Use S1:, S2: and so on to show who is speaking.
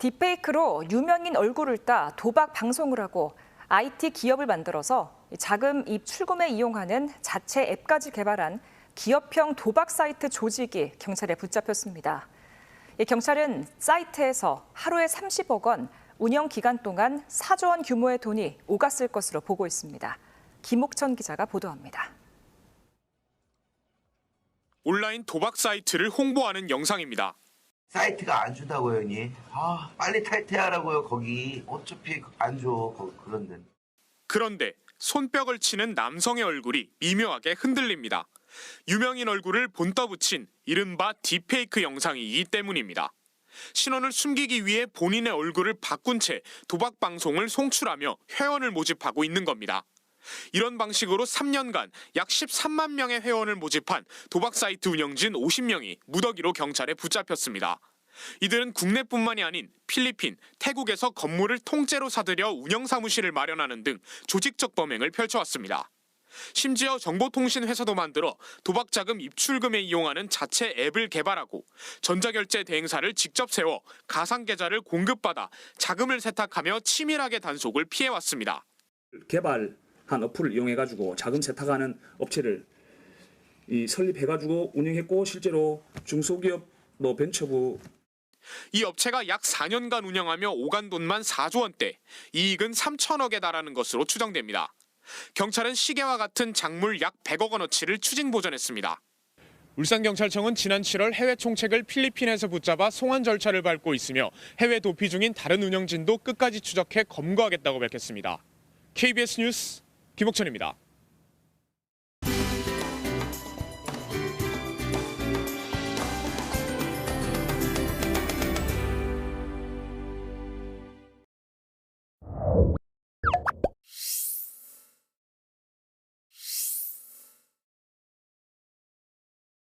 S1: 딥페이크로 유명인 얼굴을 따 도박 방송을 하고 IT 기업을 만들어서 자금 입 출금에 이용하는 자체 앱까지 개발한 기업형 도박 사이트 조직이 경찰에 붙잡혔습니다. 이 경찰은 사이트에서 하루에 30억 원, 운영 기간 동안 4조 원 규모의 돈이 오갔을 것으로 보고 있습니다. 김옥천 기자가 보도합니다.
S2: 온라인 도박 사이트를 홍보하는 영상입니다.
S3: 사이트가 안 준다고요, 형님. 아, 빨리 탈퇴하라고요, 거기. 어차피 안 줘, 거, 그런 데.
S2: 그런데 손뼉을 치는 남성의 얼굴이 미묘하게 흔들립니다. 유명인 얼굴을 본떠 붙인 이른바 딥페이크 영상이기 때문입니다. 신원을 숨기기 위해 본인의 얼굴을 바꾼 채 도박 방송을 송출하며 회원을 모집하고 있는 겁니다. 이런 방식으로 3년간 약 13만 명의 회원을 모집한 도박 사이트 운영진 50명이 무더기로 경찰에 붙잡혔습니다. 이들은 국내뿐만이 아닌 필리핀, 태국에서 건물을 통째로 사들여 운영 사무실을 마련하는 등 조직적 범행을 펼쳐왔습니다. 심지어 정보통신 회사도 만들어 도박 자금 입출금에 이용하는 자체 앱을 개발하고 전자결제 대행사를 직접 세워 가상 계좌를 공급받아 자금을 세탁하며 치밀하게 단속을 피해왔습니다.
S4: 개발 한 어플을 이용해 가지고 자금 세탁하는 업체를 이 설립해 가지고 운영했고 실제로 중소기업 뭐 벤처부
S2: 이 업체가 약 4년간 운영하며 오간 돈만 4조 원대, 이익은 3천억에 달하는 것으로 추정됩니다. 경찰은 시계와 같은 작물 약 100억 원어치를 추징 보전했습니다. 울산경찰청은 지난 7월 해외 총책을 필리핀에서 붙잡아 송환 절차를 밟고 있으며 해외 도피 중인 다른 운영진도 끝까지 추적해 검거하겠다고 밝혔습니다. KBS 뉴스 김옥천입니다.